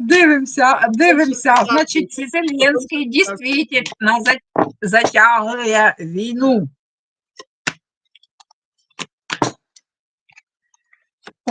Дивимося, дивимося. Значить, Зеленський дійсно затягує війну.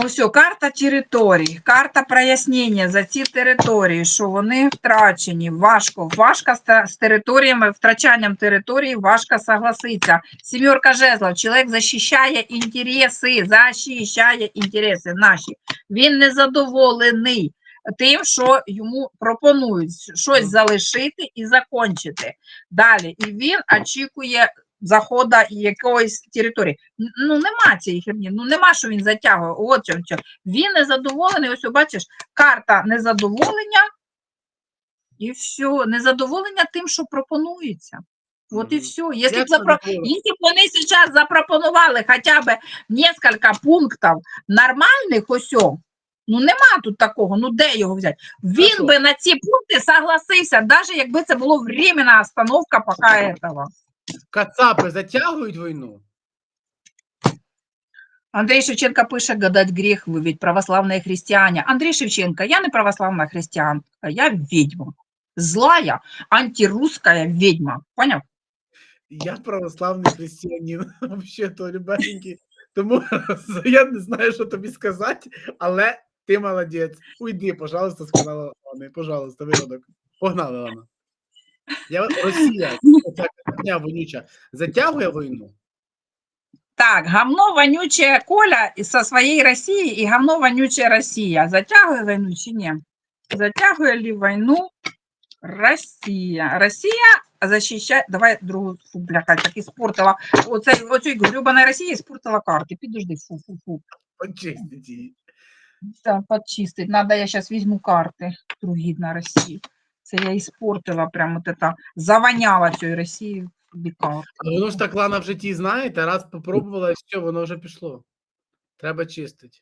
Ось карта територій, карта прояснення за ці території, що вони втрачені. Важко, важко з територіями, втрачанням території, важко согласитися. Сімерка жезлов, чоловік захищає інтереси, захищає інтереси наші. Він незадоволений тим, що йому пропонують щось залишити і закончити. Далі. І він очікує заходу якоїсь території. Ну, нема цієї херні, ну нема, що він затягує. От чим. Він незадоволений, ось бачиш, карта незадоволення, і все, незадоволення тим, що пропонується. От і Мгм. все. Якщо б, запро... було? Якщо б вони зараз запропонували хоча б кілька пунктів нормальних ось, о, ну нема тут такого, ну де його взяти? Він би на ці пункти согласився, навіть якби це було временна остановка поки этого. Кацапи затягують війну? Андрій Шевченко пише, гадать гріх, ви ведь православні християне. Андрій Шевченко, я не православна християнка, я ведьма. Злая, антирусская ведьма. Поняв? Я православний християнин, взагалі то любесенький. Тому я не знаю, що тобі сказати, але ти молодець. Уйди, пожалуйста, сказала Лана. Пожалуйста, виродок. Погнали, Лана. Я Росія, ця дня вонюча, затягує війну. Так, говно вонючее Коля і- со своєї Росії і говно вонючая Росія. Затягує війну чи ні? Затягує ли війну Росія? Росія защищає... Давай другу, фу, бляха, так іспортила. Оце, оцю грюбана Росія іспортила карти. Підожди, фу-фу-фу. Почистить її. Так, подчистить. Надо, я сейчас візьму карти другі на Росії. Це я іспортила прямо от это, завоняла цією Росією собі. А воно ж так Лана в житті, знаєте, раз попробувала, і все, воно вже пішло. Треба чистити.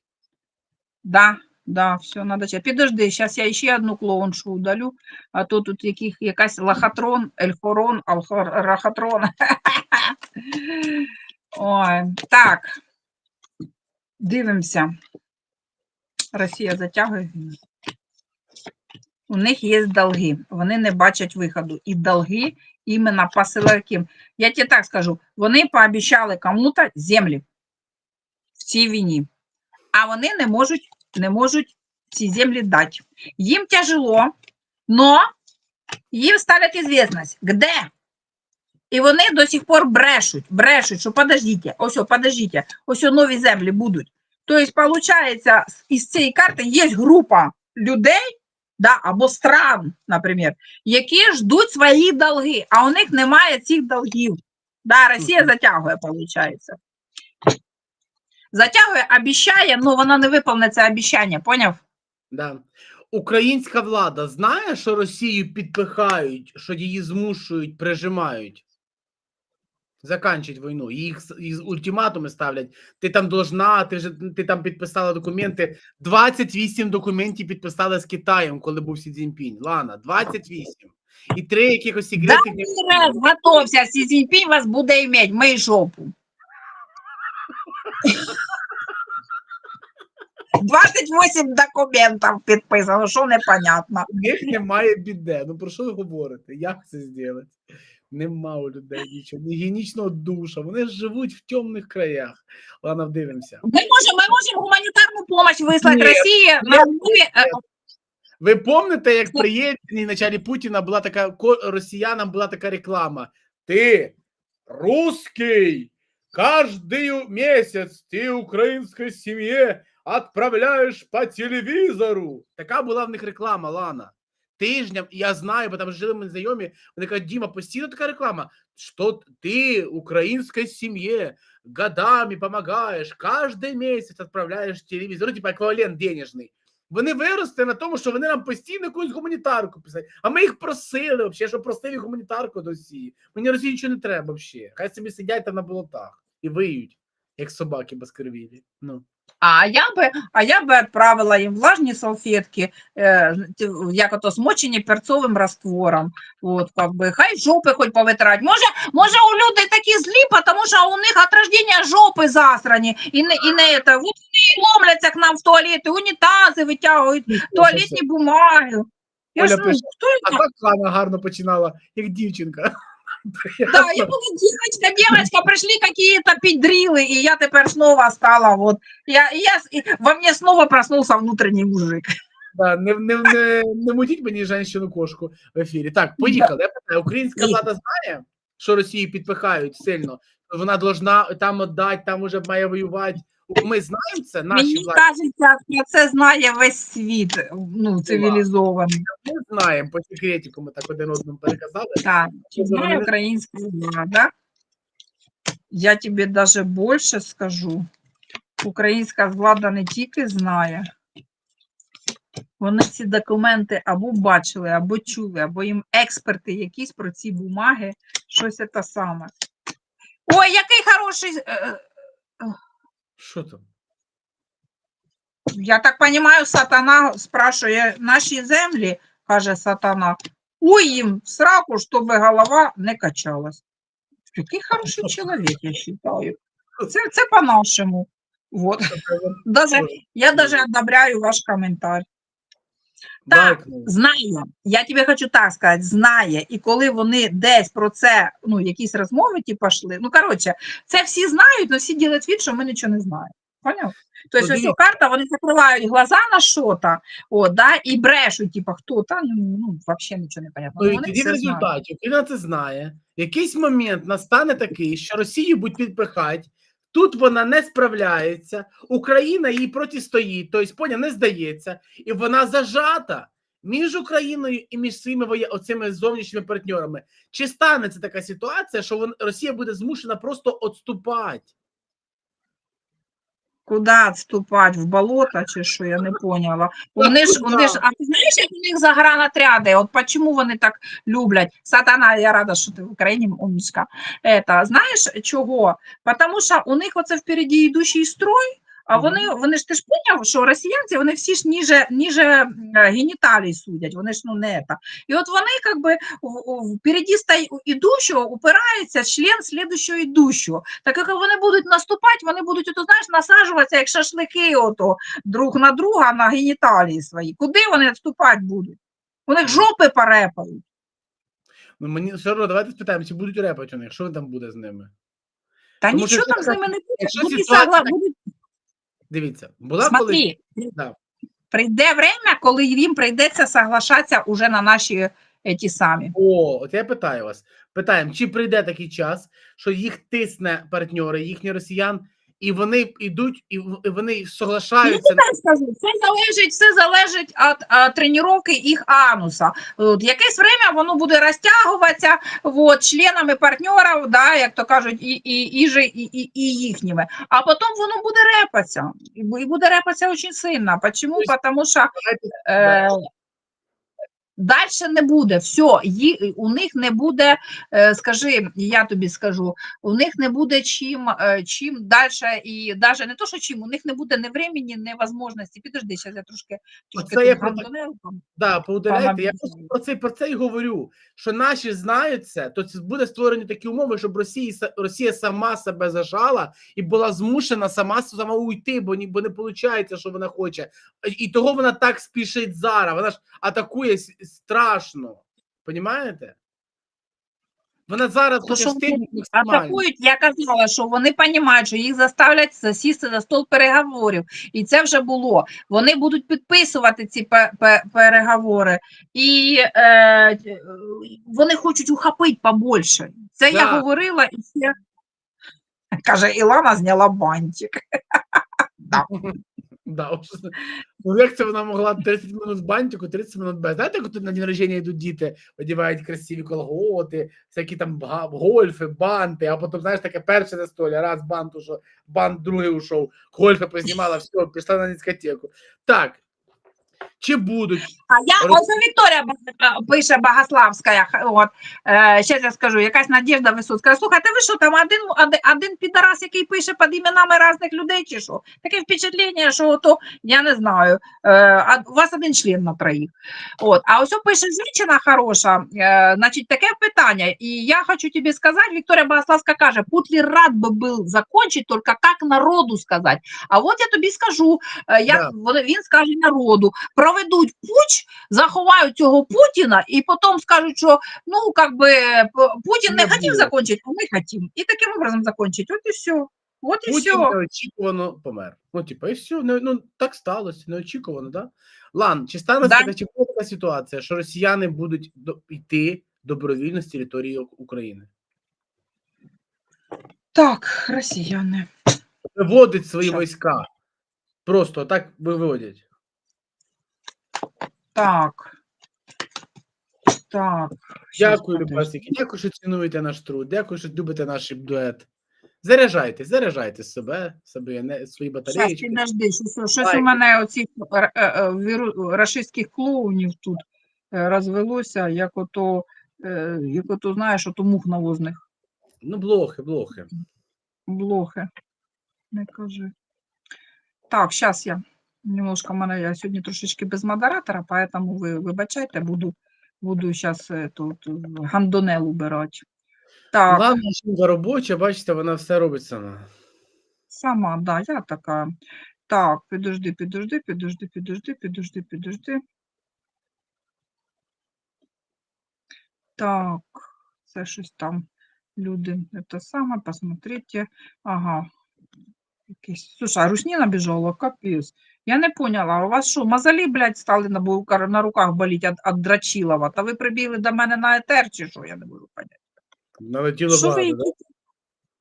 Да, да, все, надо читати. Підожди, зараз я ще одну клоуншу удалю, а то тут яких, якась лохотрон, ельфорон, алхорахатрон. Ой, так. Дивимося. Росія затягує війну. У них є долги, вони не бачать виходу. І долги іменно по. Я тебе так скажу, вони пообіцяли кому-то землі в цій війні, а вони не можуть, не можуть ці землі дати. Їм тяжело, но їм ставлять известность, де. І вони до сих пор брешуть, брешуть, що подождіть, ось, подождіть, ось нові землі будуть. Тобто, виходить, із цієї карти є група людей, да, або стран, наприклад, які ждуть свої долги, а у них немає цих долгів. Да, Росія затягує, виходить. Затягує, обіцяє, але вона не виконує це обіцяння, поняв? Да. Українська влада знає, що Росію підпихають, що її змушують, прижимають. Заканчить війну. Їх, їх ультиматуми ставлять. Ти там должна, ти вже ти там підписала документи. 28 документів підписала з Китаєм, коли був Сі Цзіньпінь. Лана, 28. І три якихось секретних. Другий раз готовся, Сі Цзіньпінь вас буде іметь, мий жопу. 28 документів підписано, що непонятно. У них немає біде. Ну про що ви говорите? Як це зробити? Нема у людей нічого, ні гігієнічного душа. Вони живуть в темних краях. Ладно, вдивимося. Ми можемо, ми можемо гуманітарну допомогу вислати Росії е, Ви пам'ятаєте, як при Єльцині началі Путіна була така росіянам була така реклама: Ти русский, каждый місяць ти українській сім'ї відправляєш по телевізору. Така була в них реклама, Лана. Тижням, я знаю, бо там жили мої знайомі, вони кажуть, Діма, постійно така реклама, що ти українській сім'ї годами допомагаєш, кожен місяць відправляєш телевізор, ну, типа еквівалент денежний. Вони виросли на тому, що вони нам постійно якусь гуманітарку писають. А ми їх просили, взагалі, щоб просили гуманітарку до Росії. Мені Росії нічого не треба взагалі. Хай собі сидять там на болотах і виють, як собаки безкривілі. Ну. А я би, а я би відправила їм влажні салфетки, е, як ото смочені перцовим раствором. От, как хай жопи хоч повитирать. Може, може у люди такі злі, тому що у них от рождения жопи засрані, і не, і не это, от вони ломляться к нам в туалети, унітази витягують, туалетні бумаги. Я Оля ж, ну, пише, хто А так Хана гарно починала, як дівчинка. Да, я буду девочка, девочка, пришли какие-то педрилы, и я теперь снова стала вот, я, я, во мне снова проснулся внутренний мужик. Да, не, не, не, не мутіть мені женщину кошку в ефірі. Так, поїхали. Я питаю, українська влада знає, що Росію підпихають сильно. Вона должна там віддати, там уже має воювати. Ми знаємо це, наші Мені кажеться, про це знає весь світ, ну, цивілізований. ми знаємо по секретику, ми так один одному переказали. Так, чи знає українська влада? Я тобі даже більше скажу. Українська влада не тільки знає, вони ці документи або бачили, або чули, або їм експерти якісь про ці бумаги, щось це саме. Ой, який хороший. Що там? Я так розумію, сатана спрашує наші землі, каже сатана, уй їм в сраку, щоб голова не качалась. Який хороший чоловік, я вважаю. Це, це по-нашому. Вот. Даже, я даже одобряю ваш коментар. Так, Знає, я тобі хочу так сказати, знає, і коли вони десь про це, ну, якісь розмови ті пішли, ну, коротше, це всі знають, але всі роблять від, що ми нічого не знаємо. Поняв? Тобто, ось ця карта, вони закривають глаза на що-то, о, да, і брешуть, типу, хто там, ну, ну, взагалі нічого не понятно. Ну, вони тоді в все знають. результаті Україна це знає. Якийсь момент настане такий, що Росію будуть підпихати, тут вона не справляється, Україна їй протистоїть, тобто поня не здається, і вона зажата між Україною і між своїми оцими зовнішніми партнерами. Чи станеться така ситуація, що Росія буде змушена просто відступати? Куди відступати? В болото чи що, я не поняла. Вони ж, вони ж, а ти знаєш, як у них загранотряди? От чому вони так люблять? Сатана, я рада, що ти в Україні умничка. Это, знаєш чого? Тому що у них оце впереді йдущий строй, а вони, вони ж ти ж поняв, що росіянці, вони всі ж ніже, ніже е, геніталій судять, вони ж ну не это. І от вони как би в- в- впереді стає ідущого упирається член слідущого ідущого. Так як вони будуть наступати, вони будуть, ото, знаєш, насаджуватися, як шашлики, ото, друг на друга на геніталії свої. Куди вони відступати будуть? У них жопи порепають. Ну, мені все одно, давайте спитаємо, чи будуть репати у них, що там буде з ними? Та Тому нічого там з ними не буде. Будуть ситуація будуть Дивіться, була коли Смотри, Да. прийде время, коли їм прийдеться соглашатися уже на наші ті самі. О, от я питаю вас. Питаємо, чи прийде такий час, що їх тисне партньори, їхні росіян, і вони йдуть, і вони Ну, соглашаються. так скажу, все залежить, все залежить від тренування їх ануса. От, якесь время воно буде розтягуватися от, членами партнерів, да, як то кажуть, і, і, і, і, і, їхніми. А потім воно буде репатися. І буде репатися дуже сильно. Почему? Тобто, Тому що Е, Далі не буде, все, ї, у них не буде, е, скажи, я тобі скажу, у них не буде чим, е, чим далі, і навіть не то, що чим, у них не буде ні времени, ні можливості. Підожди, зараз я трошки, трошки Оце я про-. Да, поудаляйте. Я просто про це, про це і говорю. Що наші знають це, то це буде створені такі умови, щоб Росія, Росія сама себе зажала і була змушена сама сама уйти, бо ні, бо не виходить, що вона хоче. І того вона так спішить зараз. Вона ж атакує страшно. Понімаєте? Вона зараз вони максимально. атакують, я казала, що вони розуміють, що їх заставлять засісти за стол переговорів. І це вже було. Вони будуть підписувати ці пе- пе- переговори, і е, вони хочуть ухопити побольше. Це я Да. говорила і ще. Каже, Ілана зняла бантик. Да, уж. ну як це вона могла 30 минут бантику, 30 минут без. Знаєте, коли на день рождения йдуть діти, одягають красиві колготи, всякі там гольфи, банти, а потім, знаєш, таке перше на столі, раз бант ушов, бант другий ушов, гольфи познімала, все, пішла на дискотеку. Так, Чи будуть А я Роз- ось Вікторія пише Богославська. От е, ще я скажу, якась Надежда Висоцька. Слухайте, ви що там один, один, підарас, який пише під іменами різних людей, чи що? Таке впечатлення, що то я не знаю. Е, а у вас один член на троїх. От, а ось пише жінка хороша, е, значить, таке питання. І я хочу тобі сказати, Вікторія Богославська каже, Путлер рад би був закончити, тільки як народу сказати. А от я тобі скажу, е, як Да. він скаже народу проведуть путь, заховають цього Путіна, і потім скажуть, що ну как би Путін не, Не хотів закончити, а ми хотімо. І таким образом закончить. От і все. От і Путін все. неочікувано помер. Ну, типу, і все, ну, ну так сталося, неочікувано, да? Лан, чи станеться Да. така, ситуація, що росіяни будуть до, йти добровільно з території України? Так, росіяни. Виводять свої Що? війська. Просто так виводять. Так. Так. Дякую. Любасики. Дякую, що цінуєте наш труд. Дякую, що любите наш дует. Заряджайте, заряджайте себе, себе не- свої батареї. підожди, щось, щось у мене оці е, е, рашистських клоунів тут е, розвелося, як ото, е, як ото, знаєш, ото мух навозних. Ну, блохи, блохи. Блохи. Не кажи. Так, зараз я немножко мене я сьогодні трошечки без модератора, поэтому ви вибачайте, буду, буду зараз тут гандонел убирати. Так, Главна жінка робоча, бачите, вона все робить сама. сама, да, я така. Так, підожди, підожди, підожди, підожди, підожди, підожди. Так, це щось там люди, це саме, посмотрите. Ага. Якийсь. Слушай, а русні біжала, капець. Я не поняла, а у вас що, мозолі, блядь, стали на, на руках боліть від, від Драчилова? Та ви прибігли до мене на етер, чи що? Я не можу поняти. Налетіло Що ви багато, да?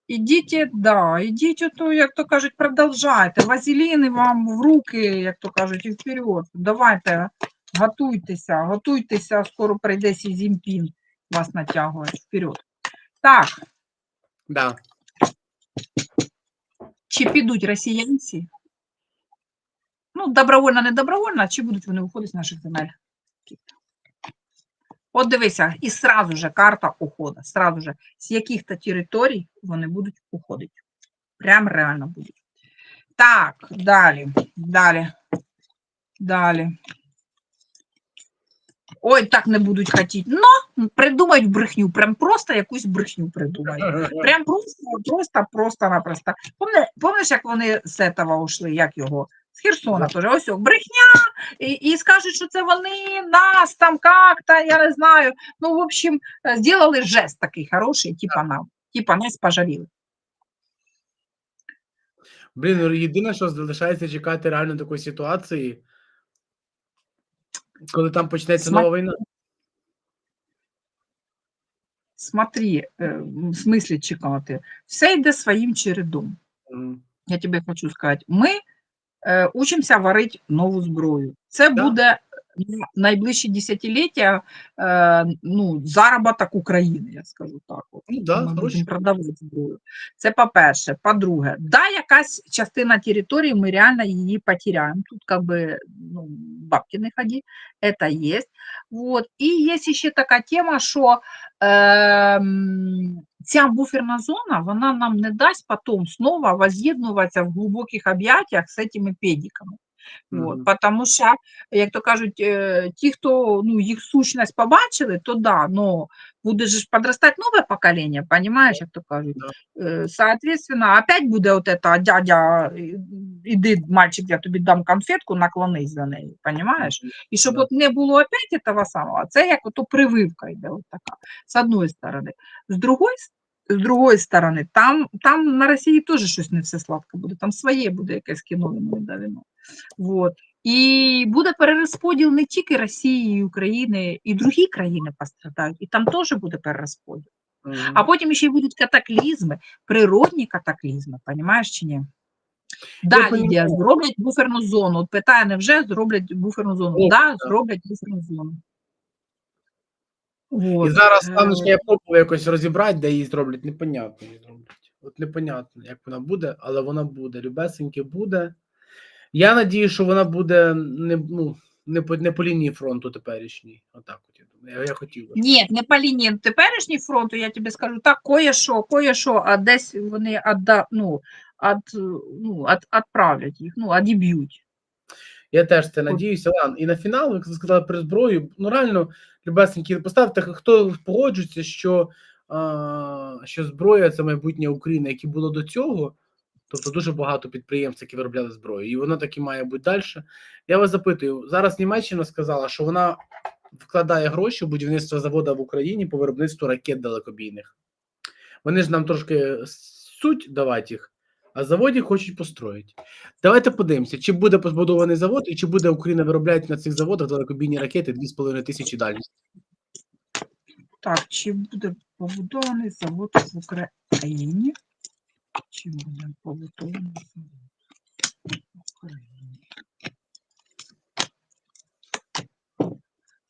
ідіть? Да, ідіть, ото, як то кажуть, продовжайте. Вазеліни вам в руки, як то кажуть, і вперед. Давайте, готуйтеся, готуйтеся, скоро прийде Сі Зіньпін, вас натягує вперед. Так, Да. чи підуть росіянці? Ну, добровольно, не добровольно, чи будуть вони виходити з наших земель? От дивися, і сразу же карта уходу, сразу же, з яких-то територій вони будуть уходити. Прям реально будуть. Так, далі, далі, далі. Ой, так не будуть хотіти. Ну, придумають брехню, прям просто якусь брехню придумають. Прям просто, просто, просто-напросто. Помни- Помниш, як вони з этого ушли, як його? З Херсона теж. Ось брехня, і, і скажуть, що це вони нас там как-то, я не знаю. Ну, в общем, е, зробили жест такий хороший, типа нам, типа нас пожаліли. Блін, ну, єдине, що залишається чекати реально такої ситуації, коли там почнеться Сма- нова війна. Смотри, е, в смислі чекати, все йде своїм чередом. Мгм. я тебе хочу сказати, ми учимося варити нову зброю. Це Да. буде найближчі десятиліття е, ну, заробіток України, я скажу так. От. Ну, да, ми будемо продавати зброю. Це по-перше. По-друге, да, якась частина території, ми реально її потеряємо. Тут как би, ну, бабки не ході, це є. Вот. І є ще така тема, що ем, ця буферна зона, вона нам не дасть потім знову воз'єднуватися в глибоких об'яттях з цими педиками. Вот, Мгм. потому що, як то кажуть, е, ті, хто ну, їх сущність побачили, то да, но буде ж підростати нове покоління, понимаєш, як то кажуть. Е, Соответственно, опять буде от это, дядя, іди, мальчик, я тобі дам конфетку, наклонись за нею, понимаєш? І щоб Да. от не було опять этого самого, це як ото прививка йде, от така, з одної сторони. З другої с- з другої сторони, там, там на Росії теж щось не все сладко буде, там своє буде якесь кіно вино да вино. Вот. І буде перерозподіл не тільки Росії, і України, і другі країни пострадають, і там теж буде перерозподіл. Мгм. А потім ще й будуть катаклізми, природні катаклізми, понімаєш чи ні? Да, Лідія, зроблять буферну зону. От питає, невже зроблять буферну зону? О, да, зроблять буферну зону. І зараз е, стану, що я пробував якось розібрати, де її зроблять. Непонятно її зроблять. От непонятно, як вона буде, але вона буде. Любесеньки буде. Я надію, що вона буде не, ну, Не по, не по лінії фронту теперішній. Отак от я думаю. Я, я хотів. Ні, не по лінії теперішній фронту, я тобі скажу, так, кое-що, кое-що, а десь вони адда, ну, ад, ну, ад, відправлять їх, ну, одіб'ють. Я теж це надіюся. Ладно, і на фінал, як ви сказали про зброю, ну реально, любесенькі, поставте, хто погоджується, що, а, що зброя це майбутнє України, яке було до цього. Тобто дуже багато підприємств, які виробляли зброю, і воно так і має бути далі. Я вас запитую, зараз Німеччина сказала, що вона вкладає гроші в будівництво заводу в Україні по виробництву ракет далекобійних. Вони ж нам трошки суть давати їх, а заводі хочуть построїти. Давайте подивимося, чи буде побудований завод, і чи буде Україна виробляти на цих заводах далекобійні ракети 2,5 тисячі дальність. Так, чи буде побудований завод в Україні? Чи буде побудований завод в Україні?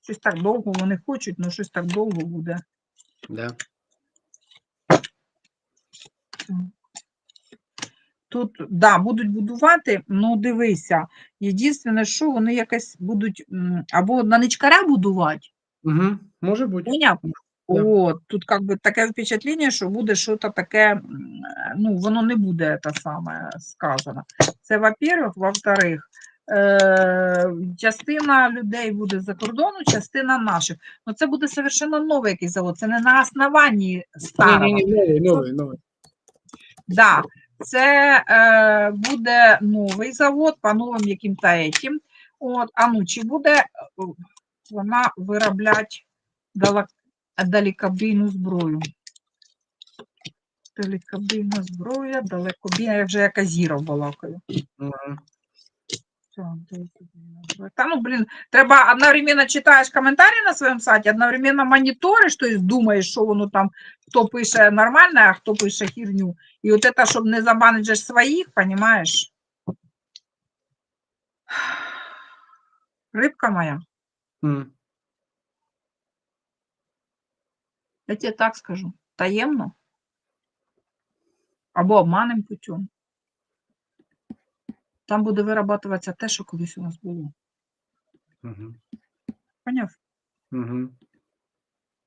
Щось так довго вони хочуть, але щось так довго буде. Да. Тут, да, будуть будувати, ну дивися. Єдине, що вони якось будуть або на ничкаря будувати, Угу. Може бути. Понятно. Да. От, тут как би таке впечатлення, що буде щось таке, ну, воно не буде те саме сказано. Це, во-первых, во-вторых, е, частина людей буде за кордону, частина наших. Ну, це буде совершенно новий якийсь завод, це не на основанні старого. Ні, ні, новий, новий, новий. Да, це е, буде новий завод по новим яким-то етім. От, а ну, чи буде вона виробляти далек, далекобійну зброю? Далекобійна зброя, далекобійна, я вже як Азіров балакаю. Зброя. Ну, блін, треба одновременно читаєш коментарі на своєму сайті, одновременно моніториш, тобто думаєш, що воно там, хто пише нормально, а хто пише херню. І от це, щоб не забанити своїх, понімаєш? Рибка моя, М. я тебе так скажу, таємно або обманним путем. Там буде вирабатуватися те, що колись у нас було. Мгм. Поняв? Мгм.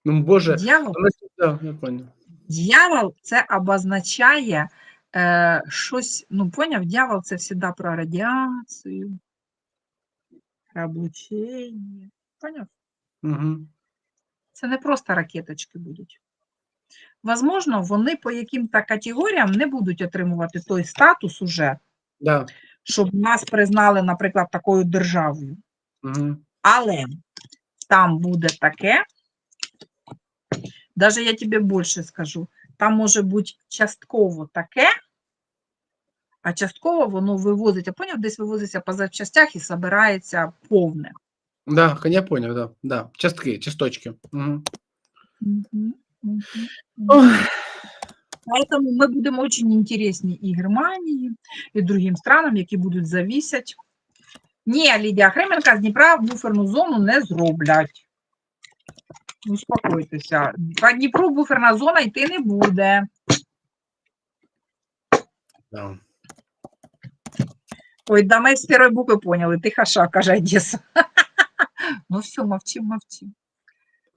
Ну, Боже, Дьявол, да, я понял. дьявол це обозначає е, щось, ну, поняв, дьявол це завжди про радіацію, про облучення. Поняв? Мгм. Це не просто ракеточки будуть. Возможно, вони по яким-то категоріям не будуть отримувати той статус уже, Да. щоб нас признали, наприклад, такою державою. Мгм. Але там буде таке, навіть я тобі більше скажу, там може бути частково таке, а частково воно вивозиться, поняв, десь вивозиться по запчастях і збирається повне. Да, я понял, да. Да. Частки, часточки. Мгм. Мгм, мгм, мгм. Ой. Поэтому мы будем очень интересны и Германии, и другим странам, які будуть завісять. Ні, Лідія Хременка з Дніпра буферну зону не зроблять. Успокойтеся. По Дніпру буферна зона йти не буде. Да. Ой, да ми з першої букви поняли, ти хаша, каже Одеса. Ну все, мовчим, мовчим.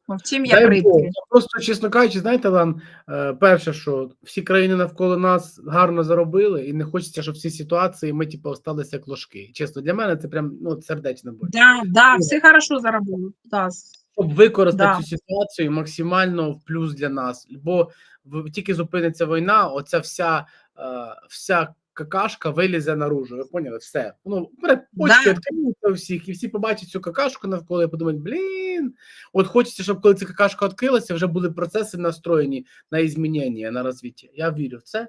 Мовчим. Я Просто, чесно кажучи, знаєте, Лан, е, перше, що всі країни навколо нас гарно заробили, і не хочеться, щоб в цій ситуації ми, типу, осталися як ложки. Чесно, для мене це прям ну, сердечно боль. Да, да, все хорошо заработали. Да. Щоб використати Да. цю ситуацію максимально в плюс для нас. Бо тільки зупиниться війна, оця вся, е, вся какашка вилізе наружу. Ви поняли? Все. Ну, почки Да. у всіх, і всі побачать цю какашку навколо і подумають, блін. От хочеться, щоб коли ця какашка відкрилася, вже були процеси настроєні на змінення, на розвиття. Я вірю в це.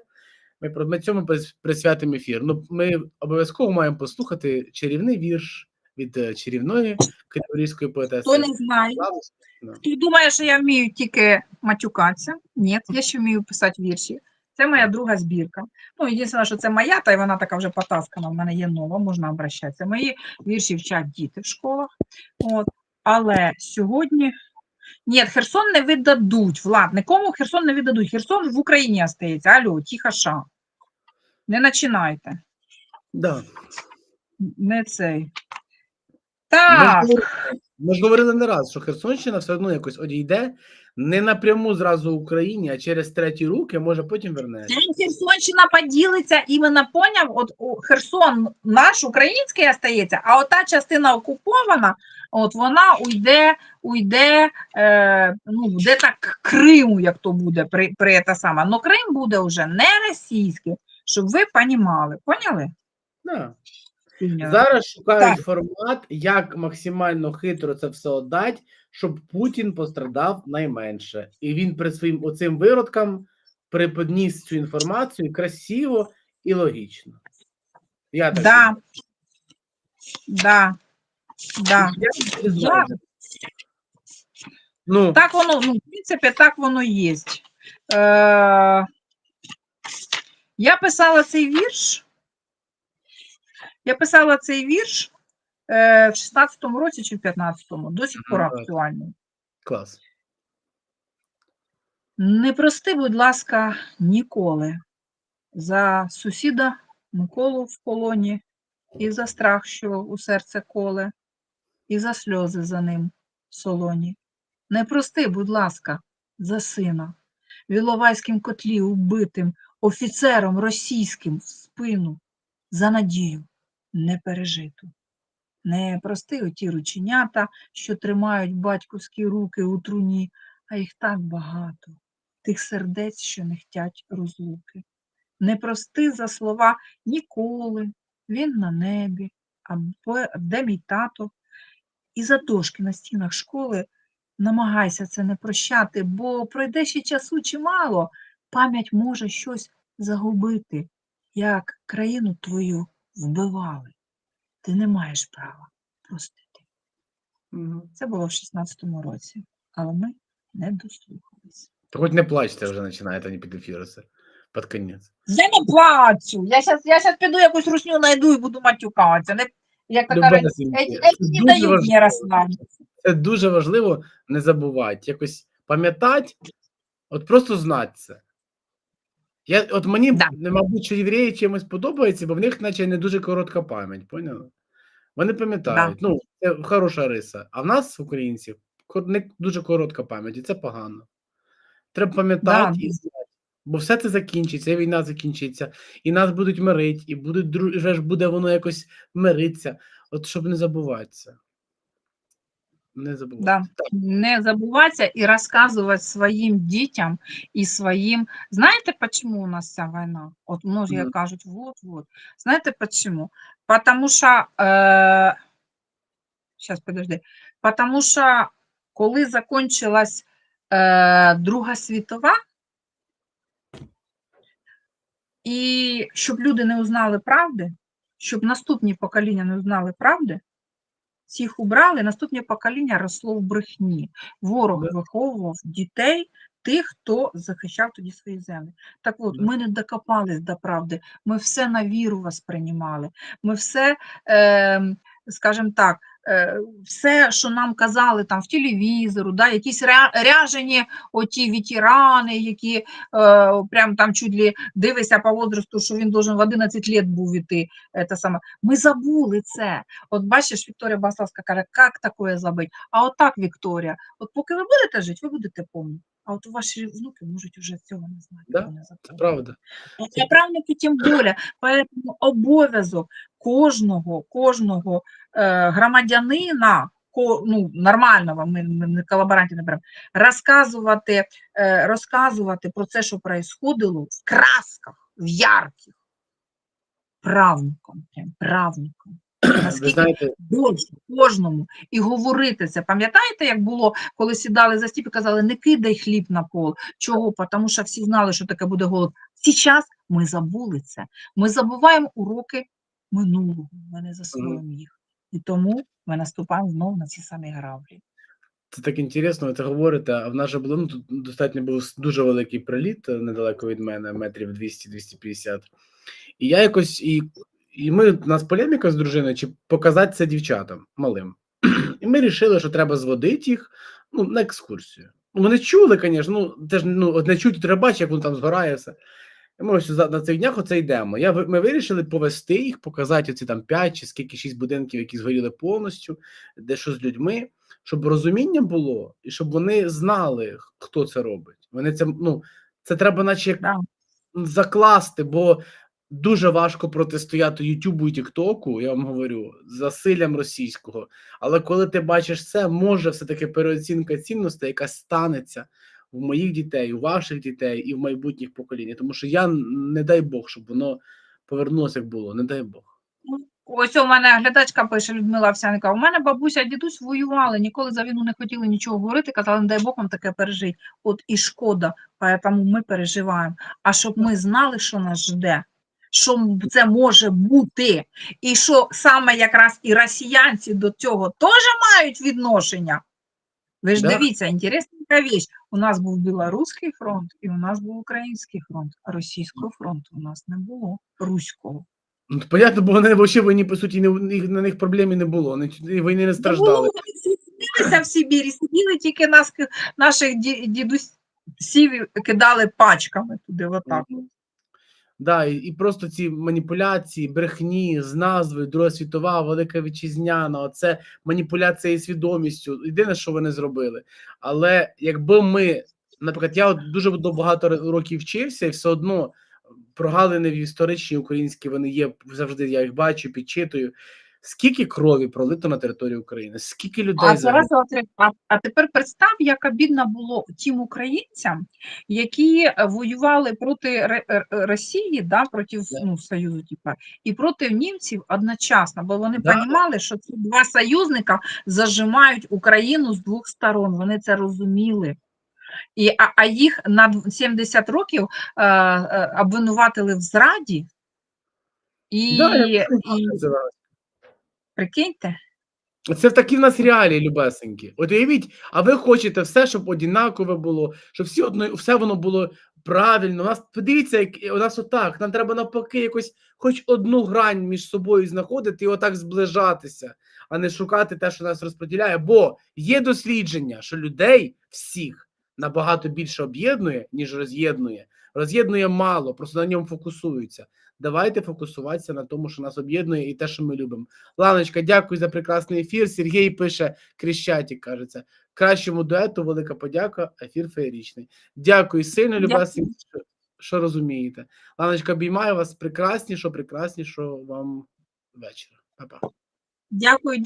Ми, про- ми цьому прис- присвятимо ефір. Ну, ми обов'язково маємо послухати чарівний вірш від е, чарівної криворізької поетеси. Хто не знає, Да. Ти думаєш, що я вмію тільки матюкатися? Ні, я ще вмію писати вірші. Це моя друга збірка. Ну, єдине, що це моя, та й вона така вже потаскана, в мене є нова, можна обращатися. Мої вірші вчать діти в школах. От. Але сьогодні. Ні, Херсон не видадуть, Влад, нікому Херсон не видадуть. Херсон в Україні остається. Алло, тихо ша. Не починайте. Да. Не цей. Так, ми ж говорили не раз, що Херсонщина все одно якось одійде не напряму зразу Україні, а через треті руки, може потім вернеться. Херсонщина поділиться, іменно поняв, от у Херсон наш український остається, а ота частина окупована, от вона уйде, уйде, е, ну, буде так Криму, як то буде при, при те саме. Но Крим буде вже не російський, щоб ви понімали. Поняли? Да. Зараз шукають Так. формат, як максимально хитро це все отдать, щоб Путін пострадав найменше. І він при своїм оцим виродкам преподніс цю інформацію красиво і логічно. Я так Да. Да. Да. Я. Ну, Так воно, ну, в принципі, так воно є. Е, я писала цей вірш. Я писала цей вірш е, в 16-му році чи в 15-му, до сих пор актуальний. клас. Не прости, будь ласка, ніколи за сусіда Миколу в полоні, і за страх, що у серце коле, і за сльози за ним солоні. Не прости, будь ласка, за сина, в Іловайськім котлі убитим офіцером російським в спину, за надію непережиту. Не прости оті рученята, що тримають батьківські руки у труні, а їх так багато, тих сердець, що не хтять розлуки. Не прости за слова ніколи, він на небі, або де мій тато. І за дошки на стінах школи намагайся це не прощати, бо пройде ще часу чимало, пам'ять може щось загубити, як країну твою вбивали. Ти не маєш права простити. Це було в 16-му році, але ми не дослухалися. Та хоч не плачте вже починаєте не під ефір це. Під кінець. Я не плачу. Я зараз я щас піду якусь русню знайду і буду матюкатися. Не, як така Любе сім'я. Эти, Це не дуже дають важливо. мені розслабитися. Це дуже важливо не забувати. Якось пам'ятати, от просто знати це. Я, от мені, Да. не, мабуть, що євреї чимось подобається, бо в них, наче, не дуже коротка пам'ять, поняли? Вони пам'ятають. Ну, це хороша риса. А в нас, українців, кор- не дуже коротка пам'ять, і це погано. Треба пам'ятати Да. і знати. Бо все це закінчиться, і війна закінчиться, і нас будуть мирити, і будуть дру- вже ж буде воно якось миритися. От щоб не забуватися. Не забувати. Да. Не забуватися і розказувати своїм дітям і своїм. Знаєте, чому у нас ця війна? От многие Мгм. кажуть, вот-вот. Знаєте почему? Потому що, е... сейчас, подожди. Потому що коли закончилась е... Друга світова, і щоб люди не узнали правди, щоб наступні покоління не узнали правди, всіх убрали, наступне покоління росло в брехні. Ворог виховував дітей, тих, хто захищав тоді свої землі. Так от, ми не докопались до правди, ми все на віру восприймали, ми все, е, скажімо так, все, що нам казали там в телевізору, да, якісь ряжені оті ветерани, які е, прям там чуть ли дивишся по возрасту, що він должен в 11 лет був іти. е, Те саме. Ми забули це. От бачиш, Вікторія Басовська каже, як таке забити? А от так, Вікторія, от поки ви будете жити, ви будете пам'ятати. А от ваші внуки можуть вже цього не знати. Да, Це правда. А правнуки тим більше. Поэтому обов'язок кожного, кожного е, громадянина, ко, ну, нормального, ми, ми не колаборантів не беремо, розказувати, е, розказувати про це, що происходило в красках, в ярких, правнукам, прям правнукам. Ви Наскільки більше кожному і говорити це. Пам'ятаєте, як було, коли сідали за стіп і казали, не кидай хліб на пол. Чого? Тому що всі знали, що таке буде голод. Зараз ми забули це. Ми забуваємо уроки минулого, ми не засвоїмо їх. І тому ми наступаємо знову на ці самі граблі. це так інтересно, ви це говорите. А в нас же було ну, тут достатньо був дуже великий приліт е, недалеко від мене, метрів 200-250. І я якось і, і ми у нас полеміка з дружиною, чи показати це дівчатам малим. І ми вирішили, що треба зводити їх ну, на екскурсію. Ну, Вони чули, звісно, ну це ж ну, от не чути, треба бачити, як воно там згорає все. Ми ось за- на цих днях оце йдемо. Я, ми вирішили повести їх, показати оці там 5 чи скільки 6 будинків, які згоріли повністю, де що з людьми, щоб розуміння було, і щоб вони знали, хто це робить. Вони це, ну, це треба, наче як Да. закласти, бо дуже важко протистояти Ютубу і Тіктоку, я вам говорю, засиллям російського. Але коли ти бачиш це, може все-таки переоцінка цінностей, яка станеться в моїх дітей, у ваших дітей і в майбутніх поколіннях. Тому що я не дай Бог, щоб воно повернулося як було. Не дай Бог. Ось у мене глядачка пише Людмила Овсяника. У мене бабуся дідусь воювали, ніколи за війну не хотіли нічого говорити, казали, не дай Бог вам таке пережить. От і шкода, тому ми переживаємо. А щоб ми знали, що нас жде, що це може бути, і що саме якраз і росіянці до цього теж мають відношення. Ви ж Да. дивіться, інтересненька віч. У нас був білоруський фронт і у нас був український фронт. А російського фронту у нас не було руського. Ну, понятно, бо вони взагалі війні, по суті, не, на них проблем не було. Вони війни не страждали. вони в Сибірі, сиділи тільки нас, наших дідусів кидали пачками туди, отак. Да, і, і просто ці маніпуляції, брехні з назвою Друга світова, Велика Вітчизняна, оце маніпуляція і свідомістю. Єдине, що вони зробили. Але якби ми, наприклад, я от дуже багато років вчився, і все одно прогалини в історичній українській вони є завжди. Я їх бачу, підчитую. Скільки крові пролито на території України? Скільки людей А зараз а, а тепер представ, як обідно було тим українцям, які е, воювали проти Росії, да, проти ну, Союзу, типа, і проти німців одночасно, бо вони Да. розуміли, що ці два союзника зажимають Україну з двох сторон. Вони це розуміли. І, а, а їх на дв- 70 років е, е, обвинуватили в зраді. І, Да, і. Прикиньте, Це в такі в нас реалії, любесенькі. От уявіть, а ви хочете все, щоб однакове було, щоб всі одно, все воно було правильно. У нас подивіться, як у нас отак. Нам треба навпаки якось хоч одну грань між собою знаходити і отак зближатися, а не шукати те, що нас розподіляє. Бо є дослідження, що людей всіх набагато більше об'єднує, ніж роз'єднує. Роз'єднує мало, просто на ньому фокусуються. Давайте фокусуватися на тому, що нас об'єднує, і те, що ми любимо. Ланочка, дякую за прекрасний ефір. Сергій пише кріщаті. кажеться. Кращому дуету велика подяка, ефір феєрічний. Дякую сильно, люба любасі, що, що розумієте. Ланочка, обіймаю вас прекрасніше, прекрасніше вам вечора. Па-па. дякую.